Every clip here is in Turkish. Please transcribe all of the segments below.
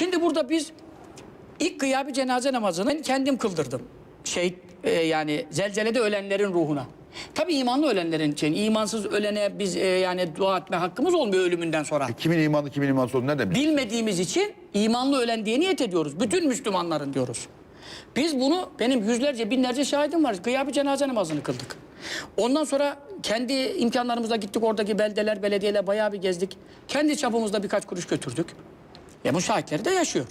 Şimdi burada biz ilk kıyabi cenaze namazını ben kendim kıldırdım. Şey e, yani zelzelede ölenlerin ruhuna. Tabii imanlı ölenlerin için. imansız ölene biz e, yani dua etme hakkımız olmuyor ölümünden sonra. Kimin imanlı kimin imansız olduğunu nereden biliyorsun? Bilmediğimiz için imanlı ölen diye niyet ediyoruz. Bütün Müslümanların diyoruz. Biz bunu benim yüzlerce binlerce şahidim var. Kıyabi cenaze namazını kıldık. Ondan sonra kendi imkanlarımızla gittik oradaki beldeler, belediyeler bayağı bir gezdik. Kendi çapımızda birkaç kuruş götürdük. Ya bu şahitleri de yaşıyor.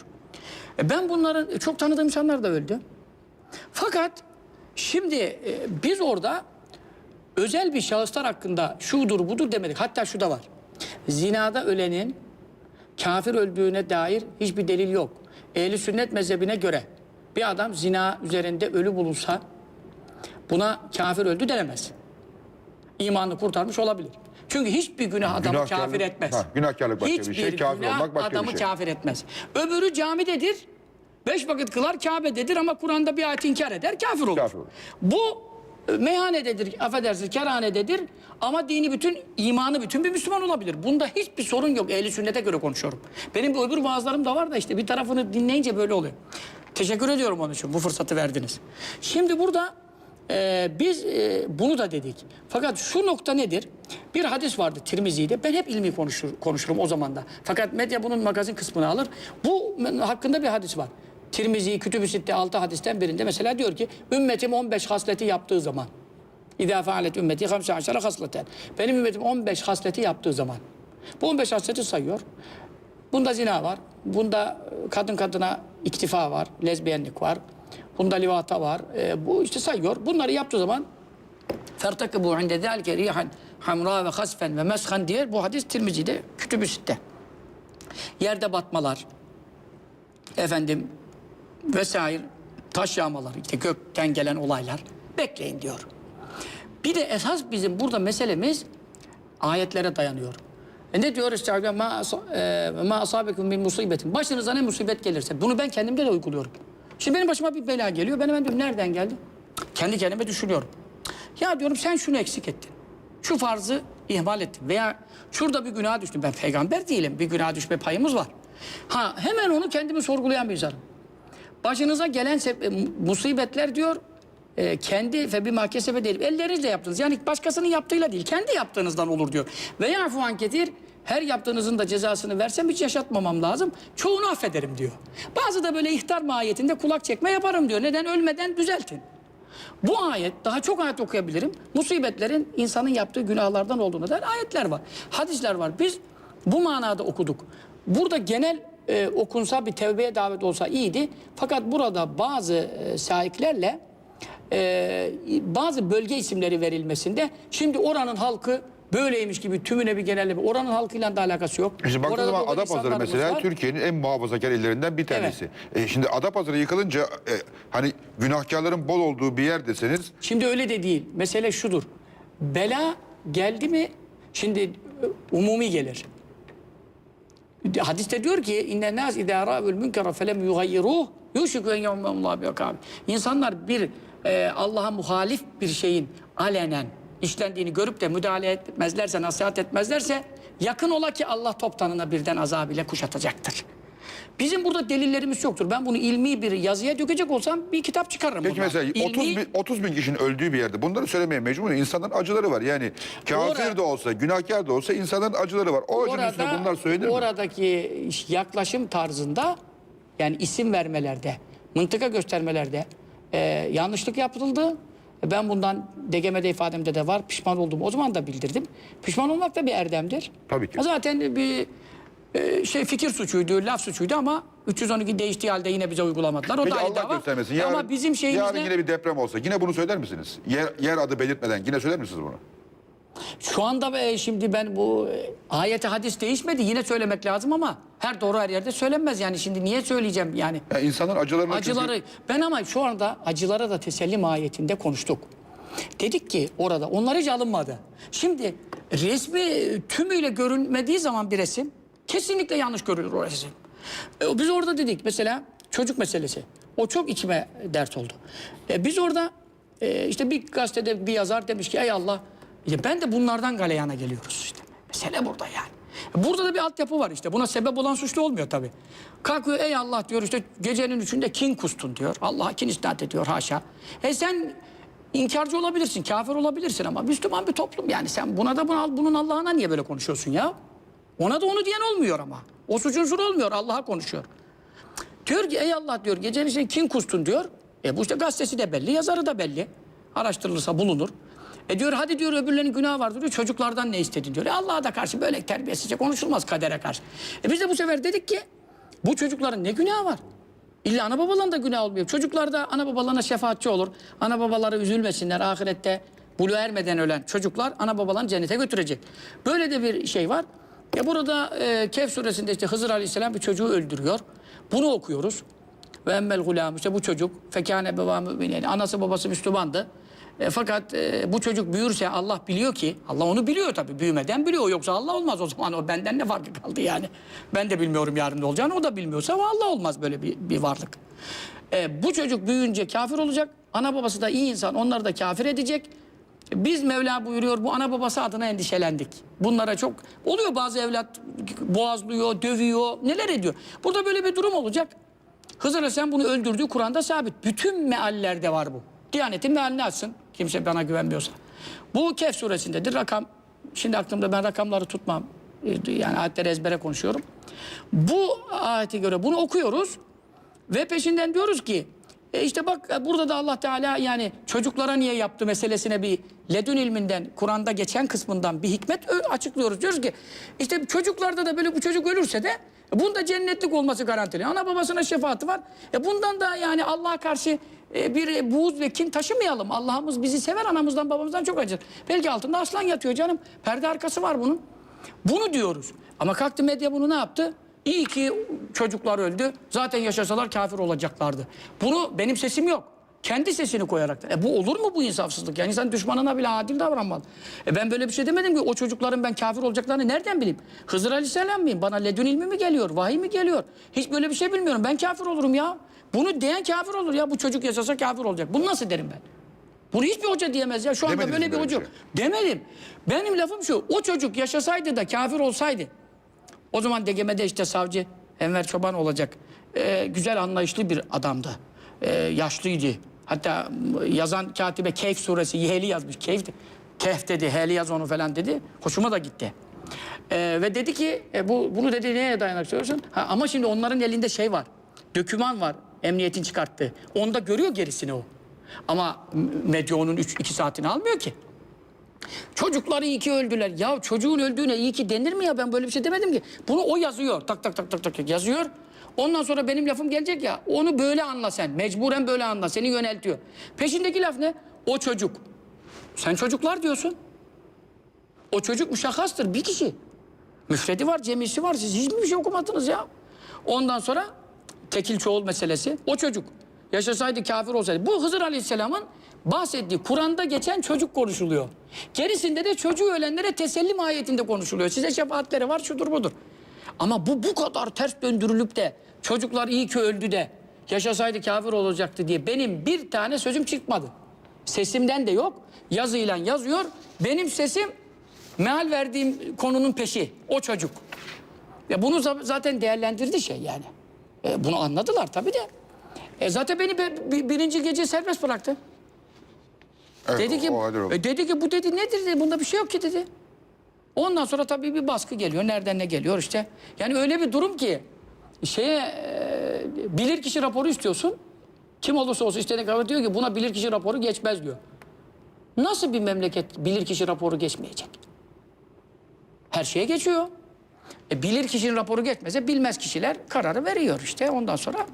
E ben bunların çok tanıdığım insanlar da öldü. Fakat şimdi e, biz orada özel bir şahıslar hakkında şudur budur demedik. Hatta şu da var. Zinada ölenin kafir öldüğüne dair hiçbir delil yok. Ehli sünnet mezhebine göre bir adam zina üzerinde ölü bulunsa buna kafir öldü denemez. İmanını kurtarmış olabilir. Çünkü hiçbir günah adamı kafir etmez. Ha, günahkarlık başka bir Hiçbir şey, kafir günah olmak başka bir adamı şey. kafir etmez. Öbürü camidedir. Beş vakit kılar Kabe'dedir ama Kur'an'da bir ayet inkar eder kafir olur. Kafir olur. Bu e, meyhanededir, affedersiniz kerhanededir ama dini bütün, imanı bütün bir Müslüman olabilir. Bunda hiçbir sorun yok. Ehli sünnete göre konuşuyorum. Benim öbür vaazlarım da var da işte bir tarafını dinleyince böyle oluyor. Teşekkür ediyorum onun için bu fırsatı verdiniz. Şimdi burada e, biz e, bunu da dedik. Fakat şu nokta nedir? Bir hadis vardı Tirmizi'de. Ben hep ilmi konuşur, konuşurum o zaman da. Fakat medya bunun magazin kısmını alır. Bu hakkında bir hadis var. Tirmizi Kütüb-ü Sitte 6 hadisten birinde mesela diyor ki ümmetim 15 hasleti yaptığı zaman İzâ faalet ümmeti 15 hasleten. Benim ümmetim 15 hasleti yaptığı zaman. Bu 15 hasleti sayıyor. Bunda zina var. Bunda e, kadın kadına iktifa var. Lezbiyenlik var. Bunda livata var. E, bu işte sayıyor. Bunları yaptığı zaman fertakibu inde zâlike rihan hamra ve hasfen ve meshan diye bu hadis Tirmizi'de Kütüb-ü Sitte. Yerde batmalar, efendim vesaire taş yağmalar, işte gökten gelen olaylar bekleyin diyor. Bir de esas bizim burada meselemiz ayetlere dayanıyor. E ne diyor asa- e, ma asabekum min musibetin. Başınıza ne musibet gelirse bunu ben kendimde de uyguluyorum. Şimdi benim başıma bir bela geliyor. Ben hemen diyorum nereden geldi? Kendi kendime düşünüyorum. Ya diyorum sen şunu eksik ettin. Şu farzı ihmal ettin. Veya şurada bir günaha düştün. Ben peygamber değilim. Bir günaha düşme payımız var. Ha hemen onu kendimi sorgulayan bir insanım. Başınıza gelen musibetler diyor e, kendi fe bir mahkesebe değil. Ellerinizle yaptınız. Yani başkasının yaptığıyla değil. Kendi yaptığınızdan olur diyor. Ve yafu an ketir her yaptığınızın da cezasını versem hiç yaşatmamam lazım. Çoğunu affederim diyor. Bazı da böyle ihtar mahiyetinde kulak çekme yaparım diyor. Neden? Ölmeden düzeltin. Bu ayet, daha çok ayet okuyabilirim. Musibetlerin insanın yaptığı günahlardan olduğuna dair ayetler var. Hadisler var. Biz bu manada okuduk. Burada genel e, okunsa bir tevbeye davet olsa iyiydi. Fakat burada bazı e, sahiplerle e, bazı bölge isimleri verilmesinde şimdi oranın halkı böyleymiş gibi tümüne bir genelleme. Oranın halkıyla da alakası yok. İşte baktığın Orada zaman Adapazarı mesela. Türkiye'nin en muhafazakar illerinden bir tanesi. E, şimdi Adapazarı yıkılınca e, hani günahkarların bol olduğu bir yer deseniz Şimdi öyle de değil. Mesele şudur. Bela geldi mi şimdi e, umumi gelir. Hadiste diyor ki inne nas idâ râvel münkere felem yugayyiruh yuşiku en yevmemullah bi İnsanlar bir e, Allah'a muhalif bir şeyin alenen işlendiğini görüp de müdahale etmezlerse, nasihat etmezlerse yakın ola ki Allah toptanına birden azab ile kuşatacaktır. Bizim burada delillerimiz yoktur. Ben bunu ilmi bir yazıya dökecek olsam bir kitap çıkarırım. Peki bundan. mesela İlmi- 30 bin, 30 bin kişinin öldüğü bir yerde bunları söylemeye mecbur. İnsanların acıları var. Yani kafir Orada- de olsa, günahkar da olsa insanların acıları var. O acının üstüne bunlar söylenir mi? Oradaki yaklaşım tarzında yani isim vermelerde, mıntıka göstermelerde e, yanlışlık yapıldı. Ben bundan DGM'de ifademde de var. Pişman oldum. O zaman da bildirdim. Pişman olmak da bir erdemdir. Tabii ki. Zaten bir e, şey fikir suçuydu, laf suçuydu ama 312 değiştiği halde yine bize uygulamadılar. O Peki da Allah dava. göstermesin. Yarın, ama bizim şeyimizde yarın yine bir deprem olsa yine bunu söyler misiniz? Yer, yer adı belirtmeden yine söyler misiniz bunu? Şu anda şimdi ben bu e, ayete hadis değişmedi. Yine söylemek lazım ama her doğru her yerde söylenmez. Yani şimdi niye söyleyeceğim yani? Yani insanların acılarını Acıları ben ama şu anda acılara da teselli mahiyetinde konuştuk. Dedik ki orada onlar hiç alınmadı. Şimdi resmi tümüyle görünmediği zaman bir resim kesinlikle yanlış görülür o resim. E, biz orada dedik mesela çocuk meselesi. O çok içime dert oldu. E, biz orada e, işte bir gazetede bir yazar demiş ki ey Allah ya ben de bunlardan galeyana geliyoruz işte. Mesele burada yani. Burada da bir altyapı var işte. Buna sebep olan suçlu olmuyor tabii. Kalkıyor ey Allah diyor işte gecenin üçünde kin kustun diyor. Allah'a kin isnat ediyor haşa. E sen inkarcı olabilirsin, kafir olabilirsin ama Müslüman bir toplum yani. Sen buna da bunu, bunun Allah'ına niye böyle konuşuyorsun ya? Ona da onu diyen olmuyor ama. O suç unsuru olmuyor. Allah'a konuşuyor. Diyor ki ey Allah diyor gecenin içinde kim kustun diyor. E bu işte gazetesi de belli, yazarı da belli. Araştırılırsa bulunur. E diyor hadi diyor öbürlerinin günahı vardır diyor. Çocuklardan ne istedin diyor. E Allah'a da karşı böyle terbiyesizce konuşulmaz kadere karşı. E biz de bu sefer dedik ki bu çocukların ne günahı var? İlla ana babaların da günah olmuyor. Çocuklar da ana babalarına şefaatçi olur. Ana babaları üzülmesinler ahirette. Bulu ermeden ölen çocuklar ana babalarını cennete götürecek. Böyle de bir şey var. Ya burada e, Kehf suresinde işte Hızır Aleyhisselam bir çocuğu öldürüyor. Bunu okuyoruz. Ve emmel gulam işte bu çocuk fekâne beva müminin. Anası babası Müslümandı. E, fakat e, bu çocuk büyürse Allah biliyor ki Allah onu biliyor tabii büyümeden biliyor yoksa Allah olmaz o zaman o benden ne farkı kaldı yani. Ben de bilmiyorum yarın ne olacağını o da bilmiyorsa o Allah olmaz böyle bir, bir varlık. E, bu çocuk büyüyünce kafir olacak. Ana babası da iyi insan onları da kafir edecek. Biz Mevla buyuruyor bu ana babası adına endişelendik. Bunlara çok oluyor bazı evlat boğazlıyor, dövüyor, neler ediyor. Burada böyle bir durum olacak. Hızır Aleyhisselam bunu öldürdüğü Kur'an'da sabit. Bütün meallerde var bu. Diyanetin mealini açsın. Kimse bana güvenmiyorsa. Bu Kehf suresindedir. Rakam, şimdi aklımda ben rakamları tutmam. Yani ayetleri ezbere konuşuyorum. Bu ayete göre bunu okuyoruz. Ve peşinden diyoruz ki e işte bak e, burada da Allah Teala yani çocuklara niye yaptı meselesine bir ledün ilminden Kur'an'da geçen kısmından bir hikmet açıklıyoruz. Diyoruz ki işte çocuklarda da böyle bu çocuk ölürse de bunda cennetlik olması garantili. Ana babasına şefaati var. E bundan da yani Allah'a karşı e, bir buğz ve kin taşımayalım. Allah'ımız bizi sever anamızdan babamızdan çok acır. Belki altında aslan yatıyor canım. Perde arkası var bunun. Bunu diyoruz. Ama kalktı medya bunu ne yaptı? İyi ki çocuklar öldü. Zaten yaşasalar kafir olacaklardı. Bunu benim sesim yok. Kendi sesini koyarak. E bu olur mu bu insafsızlık? Yani insan düşmanına bile adil davranmalı. E ben böyle bir şey demedim ki o çocukların ben kafir olacaklarını nereden bileyim? Hızır Aleyhisselam mıyım? Bana ledün ilmi mi geliyor? Vahiy mi geliyor? Hiç böyle bir şey bilmiyorum. Ben kafir olurum ya. Bunu diyen kafir olur ya. Bu çocuk yaşasa kafir olacak. Bunu nasıl derim ben? Bunu hiçbir hoca diyemez ya. Şu anda Demediniz böyle bir hoca yok. Demedim. Benim lafım şu. O çocuk yaşasaydı da kafir olsaydı. O zaman DGM'de işte savcı Enver Çoban olacak. Ee, güzel anlayışlı bir adamdı. Ee, yaşlıydı. Hatta yazan katibe Kehf suresi Yeheli yazmış. Kehf, Kehf dedi, Heli yaz onu falan dedi. Hoşuma da gitti. Ee, ve dedi ki e, bu bunu dedi neye dayanarak söylüyorsun? Ha, ama şimdi onların elinde şey var. Döküman var. Emniyetin çıkarttığı. Onda görüyor gerisini o. Ama medya onun 2 saatini almıyor ki. Çocukları iyi ki öldüler. Ya çocuğun öldüğüne iyi ki denir mi ya? Ben böyle bir şey demedim ki. Bunu o yazıyor. Tak tak tak tak tak yazıyor. Ondan sonra benim lafım gelecek ya. Onu böyle anla sen. Mecburen böyle anla. Seni yöneltiyor. Peşindeki laf ne? O çocuk. Sen çocuklar diyorsun. O çocuk müşahhastır. Bir kişi. Müfredi var, cemisi var. Siz hiçbir şey okumadınız ya. Ondan sonra tekil çoğul meselesi. O çocuk yaşasaydı kafir olsaydı. Bu Hızır Aleyhisselam'ın bahsettiği Kur'an'da geçen çocuk konuşuluyor. Gerisinde de çocuğu ölenlere teselli mahiyetinde konuşuluyor. Size şefaatleri var şudur budur. Ama bu bu kadar ters döndürülüp de çocuklar iyi ki öldü de yaşasaydı kafir olacaktı diye benim bir tane sözüm çıkmadı. Sesimden de yok. Yazıyla yazıyor. Benim sesim meal verdiğim konunun peşi. O çocuk. Ya bunu za- zaten değerlendirdi şey yani. E, bunu anladılar tabii de. E, zaten beni be- bi- birinci gece serbest bıraktı. Evet, dedi ki o halde oldu. e, dedi ki bu dedi nedir dedi. Bunda bir şey yok ki dedi. Ondan sonra tabii bir baskı geliyor. Nereden ne geliyor işte. Yani öyle bir durum ki şeye e, bilirkişi raporu istiyorsun. Kim olursa olsun istediğine kadar diyor ki buna bilirkişi raporu geçmez diyor. Nasıl bir memleket bilirkişi raporu geçmeyecek? Her şeye geçiyor. E, bilir kişinin raporu geçmese bilmez kişiler kararı veriyor işte ondan sonra.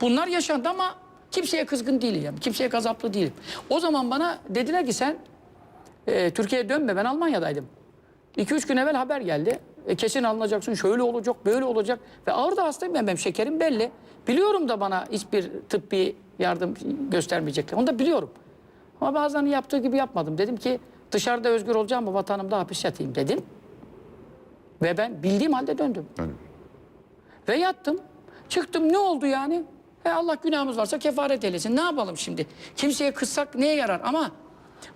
Bunlar yaşandı ama kimseye kızgın değilim. Kimseye gazaplı değilim. O zaman bana dediler ki sen e, Türkiye'ye dönme ben Almanya'daydım. 2-3 gün evvel haber geldi. E, kesin alınacaksın şöyle olacak böyle olacak. Ve ağır da hastayım ben benim şekerim belli. Biliyorum da bana hiçbir tıbbi yardım göstermeyecekler. Onu da biliyorum. Ama bazılarının yaptığı gibi yapmadım. Dedim ki dışarıda özgür olacağım mı vatanımda hapis yatayım dedim. Ve ben bildiğim halde döndüm. Yani Ve yattım. Çıktım ne oldu yani? E Allah günahımız varsa kefaret eylesin. Ne yapalım şimdi? Kimseye kızsak neye yarar? Ama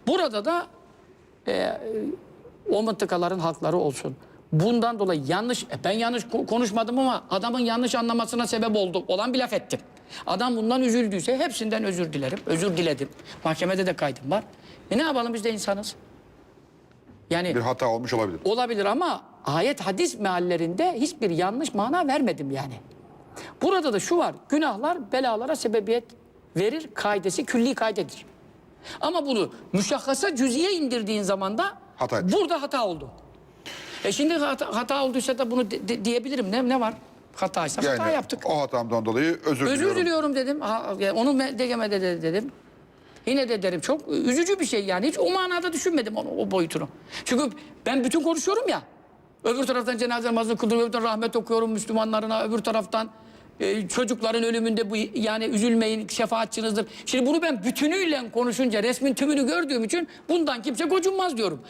burada da e, o mıntıkaların halkları olsun. Bundan dolayı yanlış, e, ben yanlış ko- konuşmadım ama adamın yanlış anlamasına sebep oldu. Olan bir laf ettim. Adam bundan üzüldüyse hepsinden özür dilerim. Özür diledim. Mahkemede de kaydım var. E ne yapalım biz de insanız. Yani Bir hata olmuş olabilir. olabilir ama ayet hadis meallerinde hiçbir yanlış mana vermedim yani. Burada da şu var. Günahlar belalara sebebiyet verir kaidesi külli kaidedir. Ama bunu müşakkasa cüziye indirdiğin zaman da Hata etmiş. burada hata oldu. E şimdi hata, hata olduysa da bunu de- de- diyebilirim. Ne, ne var? Hataysa hata Yani yaptık. o hatamdan dolayı özür, Özür diliyorum. diliyorum dedim. Ha, yani onu me- demede de dedim. Yine de derim çok üzücü bir şey yani. Hiç o manada düşünmedim onu, o boyutunu. Çünkü ben bütün konuşuyorum ya. Öbür taraftan cenaze namazını kıldırıyorum, öbür taraftan rahmet okuyorum Müslümanlarına, öbür taraftan e, çocukların ölümünde bu yani üzülmeyin şefaatçinizdir. Şimdi bunu ben bütünüyle konuşunca resmin tümünü gördüğüm için bundan kimse gocunmaz diyorum.